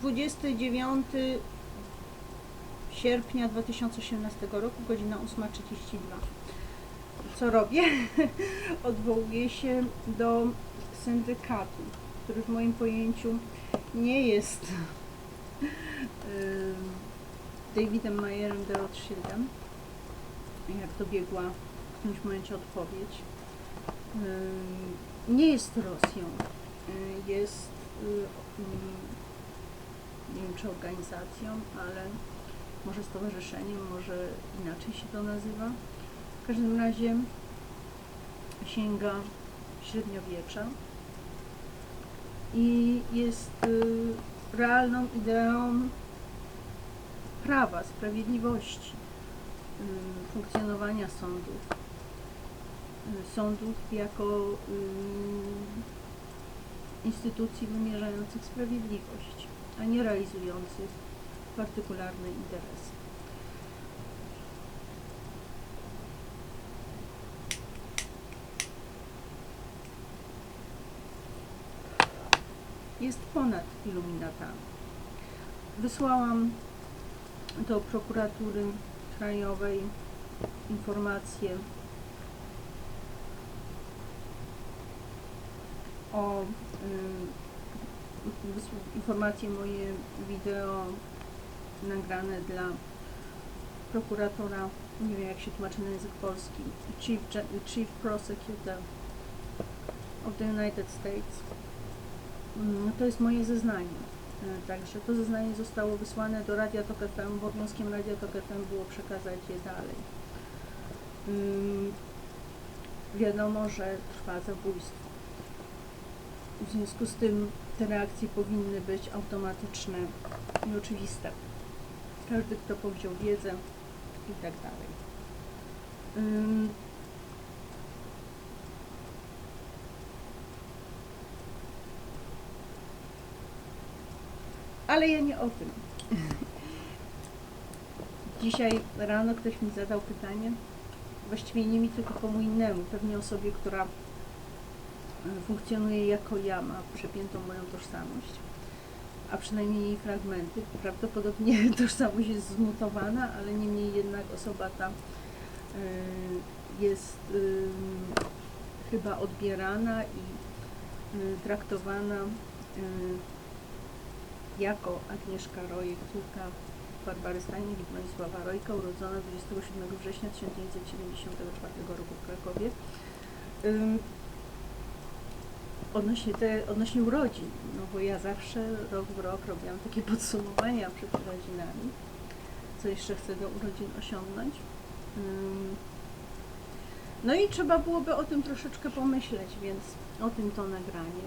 29 sierpnia 2018 roku, godzina 8.32. Co robię? Odwołuję się do syndykatu, który w moim pojęciu nie jest Davidem Mayerem de Rothschildem, jak to biegła w którymś momencie odpowiedź. Nie jest Rosją, jest y, nie wiem czy organizacją, ale może stowarzyszeniem, może inaczej się to nazywa. W każdym razie sięga średniowiecza i jest y, realną ideą prawa, sprawiedliwości, y, funkcjonowania sądów. Y, Sądów jako instytucji wymierzających sprawiedliwość, a nie realizujących partykularne interesy. Jest ponad iluminatami. Wysłałam do prokuratury krajowej informację o wysł- informacje moje wideo nagrane dla prokuratora, nie wiem jak się tłumaczy na język polski, Chief, Chief Prosecutor of the United States. Mm, To jest moje zeznanie. E, Także to zeznanie zostało wysłane do Radia Tok FM. Obowiązkiem Radia Tok FM było przekazać je dalej. Ym, Wiadomo, że trwa zabójstwo. W związku z tym te reakcje powinny być automatyczne i oczywiste. Każdy, kto powziął wiedzę i tak dalej. Ale ja nie o tym. Dzisiaj rano ktoś mi zadał pytanie, właściwie nie mi, tylko komu innemu, pewnie osobie, która funkcjonuje jako ja, ma przepiętą moją tożsamość, a przynajmniej jej fragmenty. Prawdopodobnie tożsamość jest zmutowana, ale niemniej jednak osoba ta y, jest y, chyba odbierana i y, traktowana jako Agnieszka Rojek, córka Barbary Stanik i Bronisława Rojka, urodzona 27 września 1974 roku w Krakowie. Odnośnie, te, odnośnie urodzin, no bo ja zawsze rok w rok robiłam takie podsumowania przed urodzinami, co jeszcze chcę do urodzin osiągnąć. No i trzeba byłoby o tym troszeczkę pomyśleć, więc o tym to nagranie.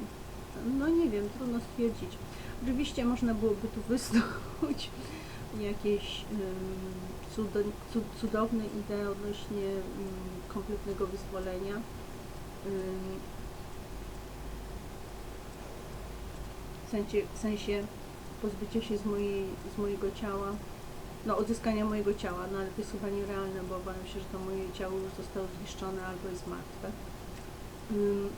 No nie wiem, trudno stwierdzić. Oczywiście można byłoby tu wysnuć jakieś cudowne idee odnośnie kompletnego wyzwolenia. Ym, w sensie, w sensie pozbycia się z, mojej, z mojego ciała, no odzyskania mojego ciała, no ale to jest chyba nierealne, bo obawiam się, że to moje ciało już zostało zniszczone albo jest martwe. Ym,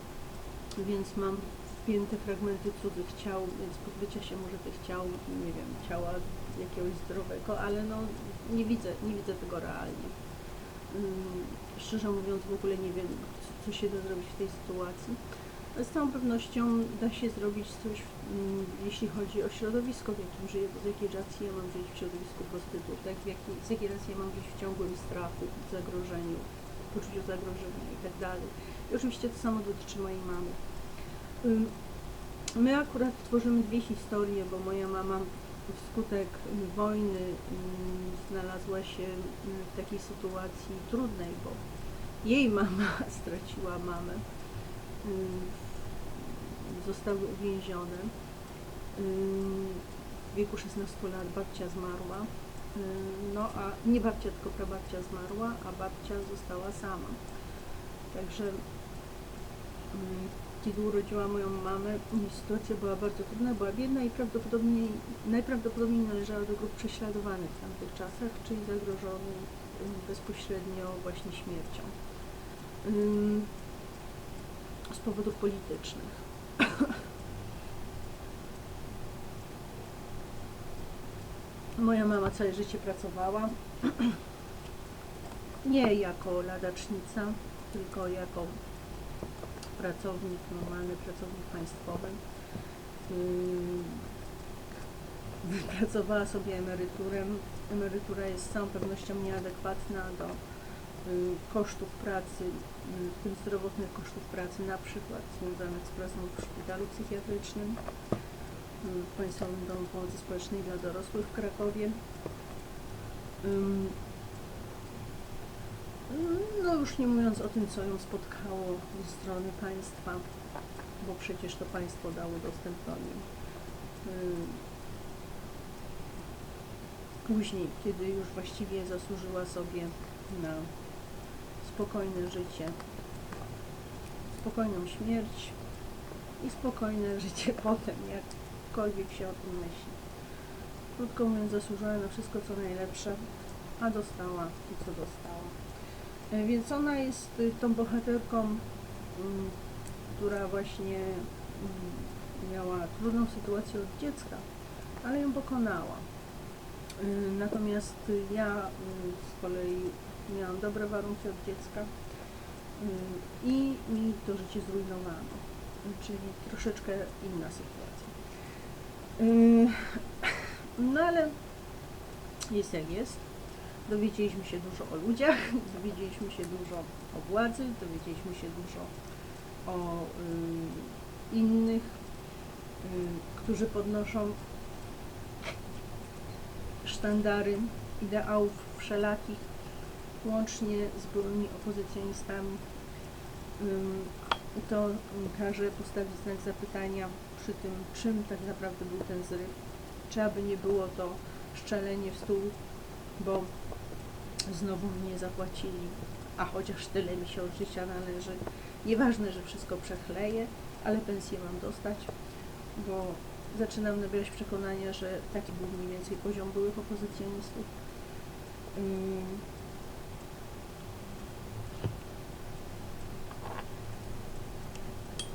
więc mam wpięte fragmenty cudzych ciał, więc pozbycia się może tych ciał, nie wiem, ciała jakiegoś zdrowego, ale no nie widzę, nie widzę tego realnie. Ym, szczerze mówiąc w ogóle nie wiem, co się da zrobić w tej sytuacji. Z całą pewnością da się zrobić coś, mm, jeśli chodzi o środowisko, w jakim żyję, z jakiej racji ja mam żyć w środowisku prostytutek, w jakiej, z jakiej racji ja mam żyć w ciągłym strachu, zagrożeniu, poczuciu zagrożenia i tak. I oczywiście to samo dotyczy mojej mamy. My akurat tworzymy dwie historie, bo moja mama wskutek wojny znalazła się w takiej sytuacji trudnej, bo jej mama straciła mamę, zostały uwięzione. W wieku 16 lat babcia zmarła, no a nie babcia, tylko prababcia zmarła, a babcia została sama. Także kiedy urodziła moją mamę, sytuacja była bardzo trudna, była biedna i prawdopodobnie, najprawdopodobniej należała do grup prześladowanych w tamtych czasach, czyli zagrożonych bezpośrednio właśnie śmiercią. Z powodów politycznych. Moja mama całe życie pracowała. Nie jako ladacznica, tylko jako pracownik, normalny pracownik państwowy. Ym, Wypracowała sobie emeryturę. Emerytura jest z całą pewnością nieadekwatna do y, kosztów pracy, y, w tym zdrowotnych kosztów pracy, na przykład związanych z pracą w szpitalu psychiatrycznym, w Państwowym Domu Pomocy Społecznej dla Dorosłych w Krakowie. No już nie mówiąc o tym, co ją spotkało ze strony państwa, bo przecież to państwo dało dostęp do niej. Później, kiedy już właściwie zasłużyła sobie na spokojne życie, spokojną śmierć i spokojne życie potem, jakkolwiek się o tym myśli. Krótko mówiąc, zasłużyła na wszystko co najlepsze, a dostała to, co dostała. E, Więc ona jest y, tą bohaterką, mm, która właśnie mm, miała trudną sytuację od dziecka, ale ją pokonała. Y, Natomiast ja y, z kolei miałam dobre warunki od dziecka y, i mi to życie zrujnowano, czyli troszeczkę inna sytuacja. Y, No ale jest jak jest. Dowiedzieliśmy się dużo o ludziach, dowiedzieliśmy się dużo o władzy, dowiedzieliśmy się dużo o y, innych, y, którzy podnoszą sztandary ideałów wszelakich, łącznie z byłymi opozycjonistami. To każe postawić znak zapytania przy tym, czym tak naprawdę był ten zryw. Czy aby nie było to szczelenie w stół, bo znowu mi nie zapłacili, a chociaż tyle mi się od życia należy. Nieważne, że wszystko przechleję, ale pensję mam dostać, bo zaczynam nabierać przekonania, że taki był mniej więcej poziom byłych opozycjonistów.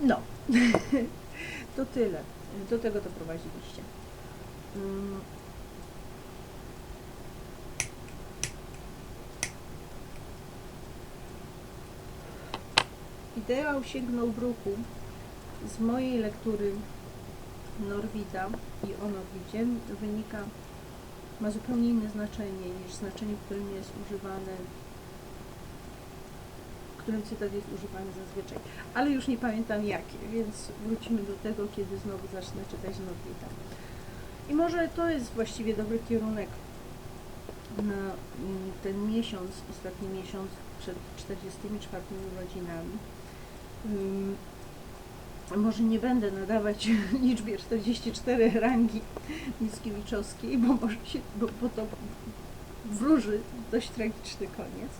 No, to tyle. Do tego doprowadziliście. Ym. Ideał sięgnął bruku z mojej lektury Norwida i o Norwidzie wynika, ma zupełnie inne znaczenie niż znaczenie, w którym jest używany, w którym cytat jest używany zazwyczaj. Ale już nie pamiętam jakie, więc wrócimy do tego, kiedy znowu zacznę czytać Norwida. I może to jest właściwie dobry kierunek na mm, ten miesiąc, ostatni miesiąc przed 44 urodzinami. Ym, może nie będę nadawać liczbie 44 rangi Mickiewiczowskiej, bo może się, bo, bo to wróży dość tragiczny koniec.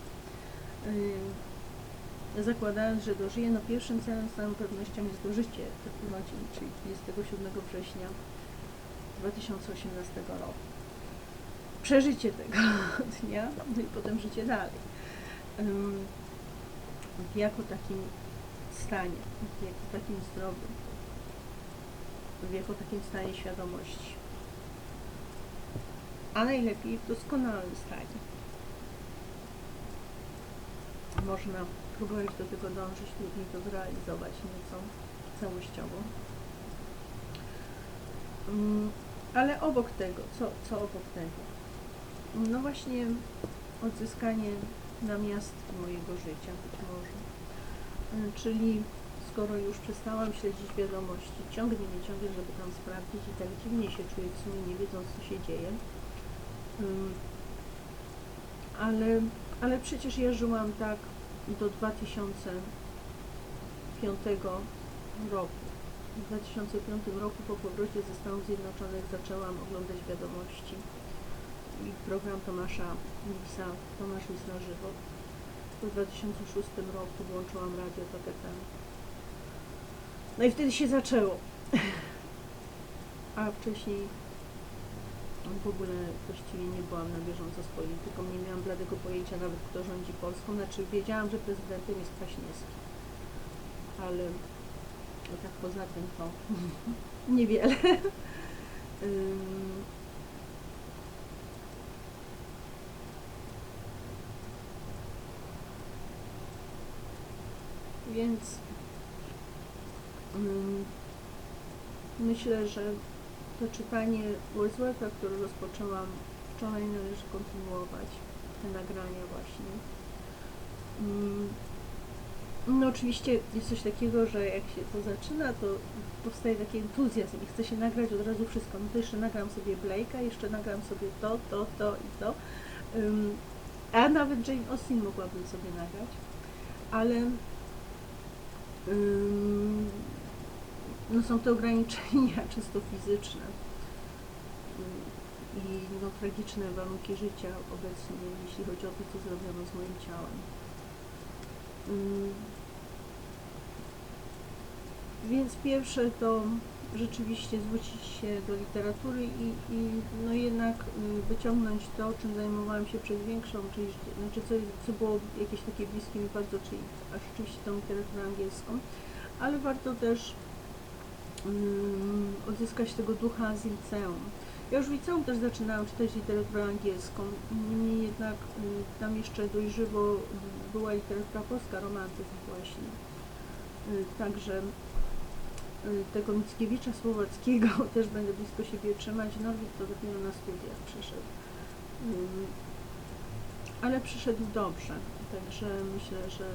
Zakładając, że dożyję, no pierwszym celem z całą pewnością jest dożycie urodzin, czyli 27 września 2018 roku. Przeżycie tego dnia, no i potem życie dalej. Jako takim stanie, jako takim zdrowym, w jako takim stanie świadomości. A najlepiej w doskonałym stanie. Można próbować do tego dążyć, trudniej to zrealizować nieco całościowo. Mm, Ale obok tego, co, co obok tego? No właśnie odzyskanie namiastki mojego życia być może. Y, Czyli skoro już przestałam śledzić wiadomości, ciągnie mnie ciągle, żeby tam sprawdzić i tak dziwnie się czuję w sumie nie wiedząc co się dzieje. Ym, Ale, ale przecież ja żyłam tak do 2005 roku. W 2005 roku po powrocie ze Stanów Zjednoczonych zaczęłam oglądać wiadomości i program Tomasza Lisa, Tomasz Lis na żywo. W 2006 roku włączyłam radio Tok FM. No i wtedy się zaczęło. A wcześniej w ogóle właściwie nie byłam na bieżąco z polityką, nie miałam bladego pojęcia nawet kto rządzi Polską, znaczy wiedziałam, że prezydentem jest Kwaśniewski, ale no tak poza tym to niewiele. Więc myślę, że to czytanie Wordswortha, które rozpoczęłam wczoraj, należy kontynuować. Te nagrania właśnie. Ym, no oczywiście jest coś takiego, że jak się to zaczyna, to powstaje taki entuzjazm i chce się nagrać od razu wszystko. No to jeszcze nagram sobie Blake'a, jeszcze nagram sobie to, to, to i to. A nawet Jane Austen mogłabym sobie nagrać, ale no są te ograniczenia czysto fizyczne. I no, tragiczne warunki życia obecnie, jeśli chodzi o to, co zrobiono z moim ciałem. Ym, Więc pierwsze to rzeczywiście zwrócić się do literatury i, i no jednak y, wyciągnąć to, czym zajmowałam się przez większą część, znaczy co, co było jakieś takie bliskie mi bardzo, czyli rzeczywiście tą literaturę angielską, ale warto też ym, odzyskać tego ducha z liceum. Ja już w liceum też zaczynałam czytać literaturę angielską, niemniej jednak y, tam jeszcze y, była literatura polska, romantyzm właśnie. Y, Także y, tego Mickiewicza Słowackiego też będę blisko siebie trzymać. Norwid to dopiero na studiach przyszedł. Ale przyszedł dobrze, także myślę, że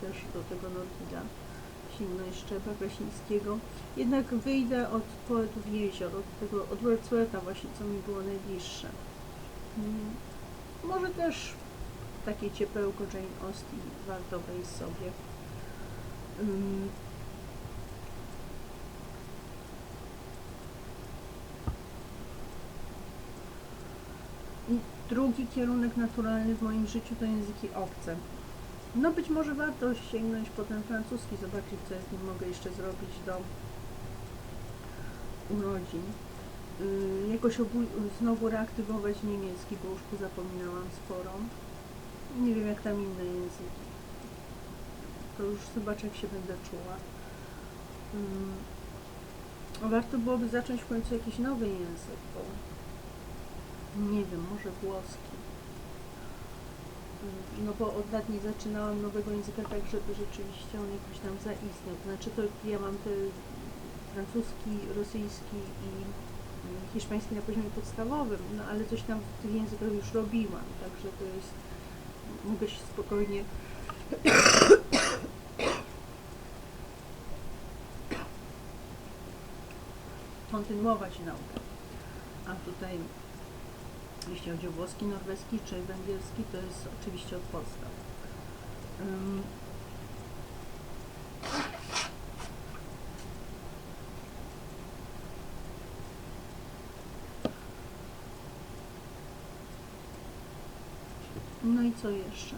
też do tego Norwida sięgnąć Szczepa Krasińskiego. Jednak wyjdę od poetów jezior, od tego, od Wordswortha właśnie, co mi było najbliższe. Ym, Może też takie ciepełko Jane Austen warto wejść sobie. I drugi kierunek naturalny w moim życiu to języki obce. No być może warto sięgnąć po ten francuski, zobaczyć co ja z nim mogę jeszcze zrobić do urodzin. Yy, jakoś znowu reaktywować niemiecki, bo już pozapominałam sporo. Nie wiem jak tam inne języki. To już zobaczę jak się będę czuła. Yy, warto byłoby zacząć w końcu jakiś nowy język, bo nie wiem, może włoski. No bo od lat nie zaczynałam nowego języka tak, żeby rzeczywiście on jakoś tam zaistniał. To znaczy to ja mam te francuski, rosyjski i ym, hiszpański na poziomie podstawowym, no ale coś tam w tych językach już robiłam, także to jest, mogę się spokojnie kontynuować naukę. A tutaj jeśli chodzi o włoski, norweski czy węgierski, to jest oczywiście od podstaw. Ym, No i co jeszcze?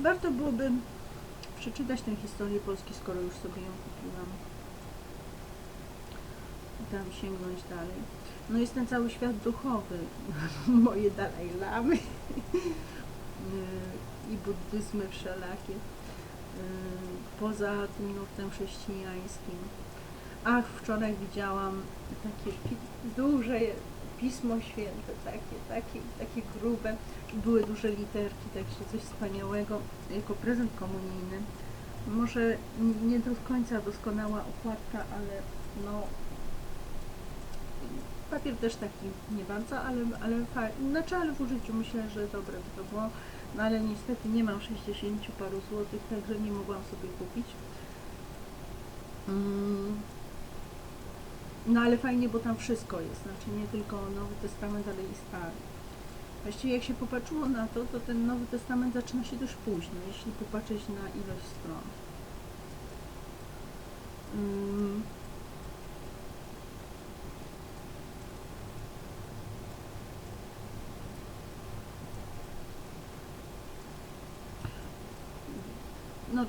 Warto byłoby przeczytać tę historię Polski, skoro już sobie ją kupiłam. I tam sięgnąć dalej. No jest ten cały świat duchowy. Moje Dalaj Lamy i buddyzmy wszelakie. Yy, Poza tym nurtem chrześcijańskim. Ach, wczoraj widziałam takie duże Pismo Święte, takie, takie, takie grube. Były duże literki, także coś wspaniałego jako prezent komunijny. Może nie do końca doskonała okładka, ale no papier też taki nie bardzo, ale, ale fajny. Znaczy, ale w użyciu myślę, że dobre by to było. No ale niestety nie mam 60 paru złotych, także nie mogłam sobie kupić. Mm. No ale fajnie, bo tam wszystko jest, znaczy nie tylko Nowy Testament, ale i Stary. Właściwie jak się popatrzyło na to, to ten Nowy Testament zaczyna się dość późno, jeśli popatrzeć na ilość stron. Mm. No,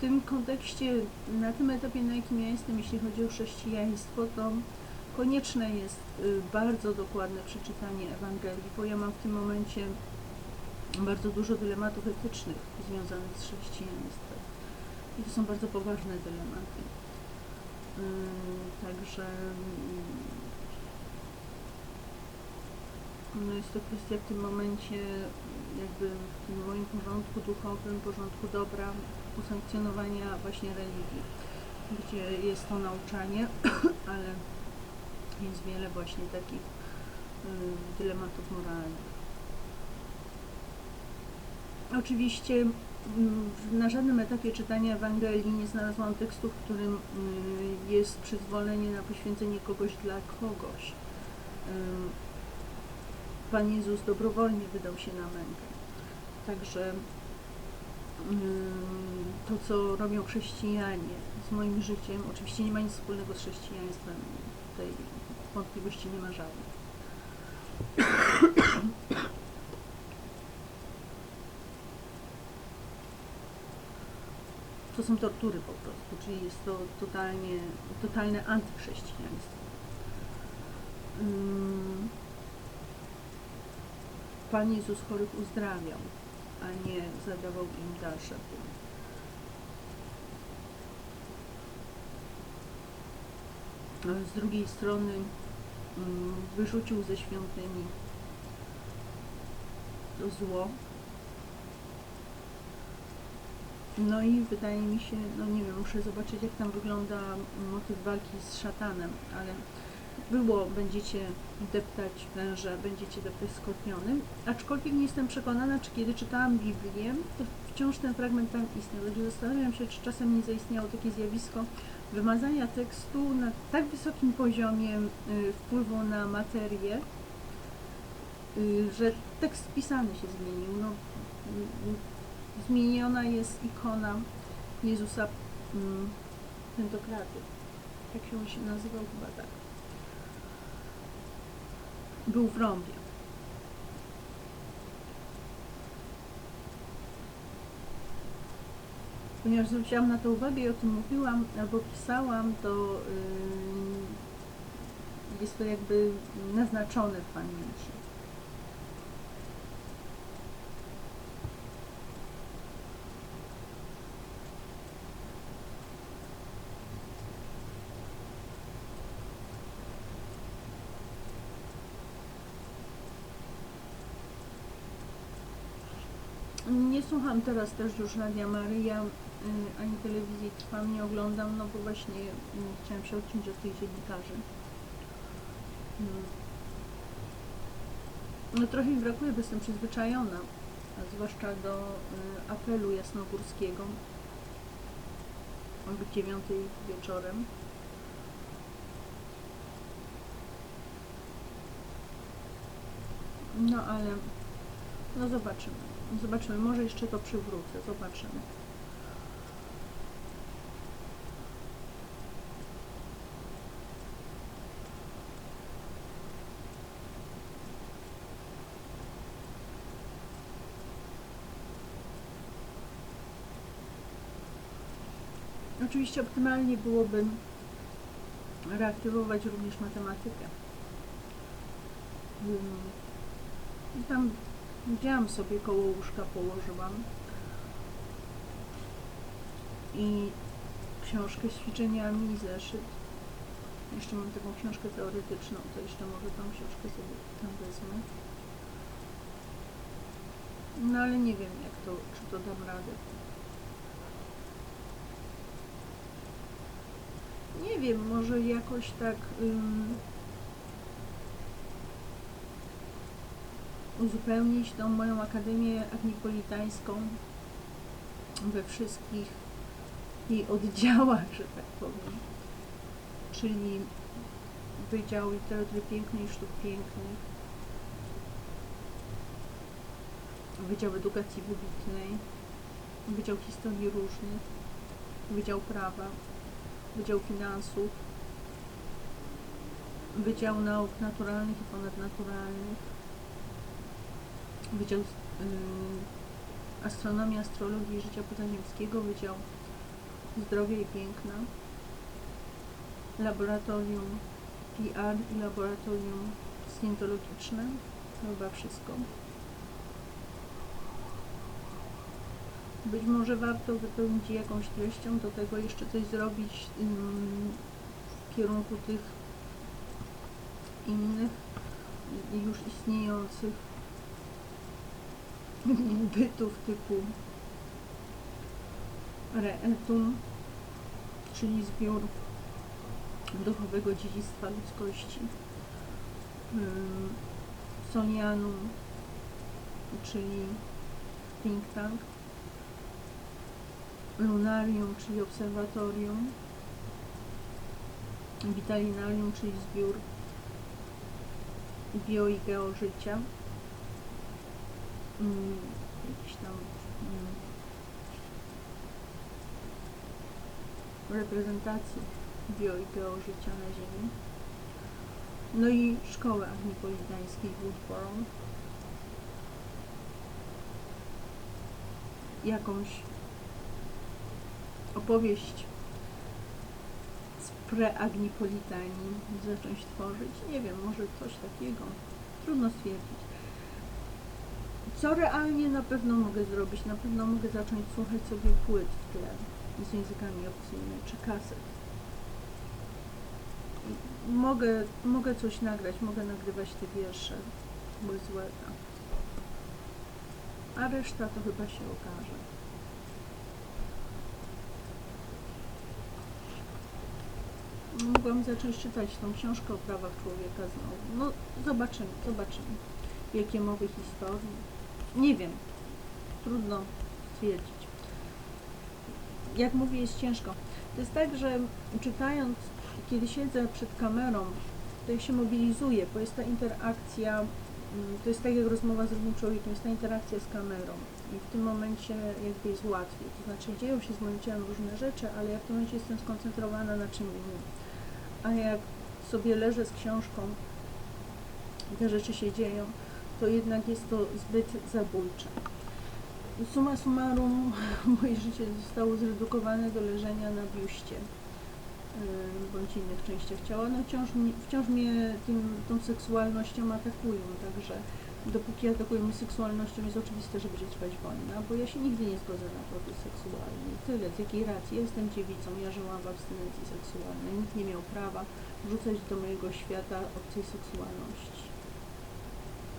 w tym kontekście, na tym etapie, na jakim ja jestem, jeśli chodzi o chrześcijaństwo, to konieczne jest y, bardzo dokładne przeczytanie Ewangelii, bo ja mam w tym momencie bardzo dużo dylematów etycznych związanych z chrześcijaństwem. I to są bardzo poważne dylematy. Także mm, No jest to kwestia w tym momencie jakby w tym moim porządku duchowym, porządku dobra, usankcjonowania właśnie religii, gdzie jest to nauczanie, ale jest wiele właśnie takich y, dylematów moralnych. Oczywiście mm, na żadnym etapie czytania Ewangelii nie znalazłam tekstu, w którym y, jest przyzwolenie na poświęcenie kogoś dla kogoś. Pan Jezus dobrowolnie wydał się na mękę. Także to, co robią chrześcijanie z moim życiem, oczywiście nie ma nic wspólnego z chrześcijaństwem. Tutaj wątpliwości nie ma żadnych. To są tortury po prostu, czyli jest to totalnie, totalne antychrześcijaństwo. Ym, Pan Jezus chorych uzdrawiał, a nie zadawał im dalsze bóle. Ale z drugiej strony mm, wyrzucił ze świątyni zło. No i wydaje mi się, no nie wiem, muszę zobaczyć jak tam wygląda motyw walki z szatanem, ale było, będziecie deptać węże, będziecie deptać skorpiony, aczkolwiek nie jestem przekonana, czy kiedy czytałam Biblię, to wciąż ten fragment tam istniał, także zastanawiam się, czy czasem nie zaistniało takie zjawisko wymazania tekstu na tak wysokim poziomie y, wpływu na materię, y, że tekst pisany się zmienił. No, zmieniona jest ikona Jezusa mm, Pętokraty. Tak się on się nazywał chyba tak. Był w rąbie. Ponieważ zwróciłam na to uwagę i o tym mówiłam albo pisałam, to yy, jest to jakby naznaczone w pamięci. Nie słucham teraz też już Radia Maryja, y, ani telewizji Trwam, nie oglądam, no bo właśnie y, chciałam się odciąć od tych dziennikarzy. Mm. No trochę mi brakuje, bo jestem przyzwyczajona, a zwłaszcza do y, apelu jasnogórskiego o dziewiątej wieczorem. No ale, no zobaczymy. Zobaczymy, może jeszcze to przywrócę, zobaczymy. Oczywiście optymalnie byłoby reaktywować również matematykę. I tam Wzięłam sobie koło łóżka, położyłam i książkę z ćwiczeniami i zeszyt. Jeszcze mam taką książkę teoretyczną, to jeszcze może tą książkę sobie tam wezmę. No ale nie wiem jak to, czy to dam radę. Nie wiem, może jakoś tak... uzupełnić tą moją akademię agnipolitańską we wszystkich jej oddziałach, że tak powiem. Czyli Wydział Literatury Pięknej i Sztuk Pięknych, Wydział Edukacji Wybitnej, Wydział Historii Różnych, Wydział Prawa, Wydział Finansów, Wydział Nauk Naturalnych i Ponadnaturalnych, Wydział y, Astronomii, Astrologii i Życia Pozaziemskiego, Wydział Zdrowia i Piękna, Laboratorium PR i Laboratorium Scientologiczne. To chyba wszystko. Być może warto wypełnić jakąś treścią, do tego jeszcze coś zrobić w kierunku tych innych już istniejących bytów typu Reetum, czyli zbiór duchowego dziedzictwa ludzkości, ym, Sonianum, czyli think tank, Lunarium, czyli obserwatorium, Vitalinarium, czyli zbiór bio i geożycia, mm, jakiś tam mm, reprezentacji bio i geożycia na Ziemi. No i szkoły agnipolitańskiej w Woodbourne. Jakąś opowieść z preagnipolitanii zacząć tworzyć. Nie wiem, może coś takiego. Trudno stwierdzić. Co realnie na pewno mogę zrobić? Na pewno mogę zacząć słuchać sobie płyt w tle z językami obcymi, czy kaset. Mogę, mogę coś nagrać, mogę nagrywać te wiersze bez łeza. A reszta to chyba się okaże. Mogłam zacząć czytać tą książkę o prawach człowieka znowu. No, zobaczymy, zobaczymy. Wielkie mowy historii. Nie wiem. Trudno stwierdzić. Jak mówię, jest ciężko. To jest tak, że czytając, kiedy siedzę przed kamerą, to ja się mobilizuję, bo jest ta interakcja, mm, to jest tak jak rozmowa z drugim człowiekiem, jest ta interakcja z kamerą i w tym momencie jakby jest łatwiej. To znaczy dzieją się z moim ciałem różne rzeczy, ale ja w tym momencie jestem skoncentrowana na czym innym. A jak sobie leżę z książką te rzeczy się dzieją, to jednak jest to zbyt zabójcze. Suma summarum, moje życie zostało zredukowane do leżenia na biuście bądź innych częściach ciała. No wciąż, wciąż mnie tym, tą seksualnością atakują, także dopóki atakują mnie seksualnością jest oczywiste, że będzie trwać wojna, bo ja się nigdy nie zgodzę na proces seksualny. Tyle, z jakiej racji. Jestem dziewicą, ja żyłam w abstynencji seksualnej. Nikt nie miał prawa wrzucać do mojego świata obcej seksualności.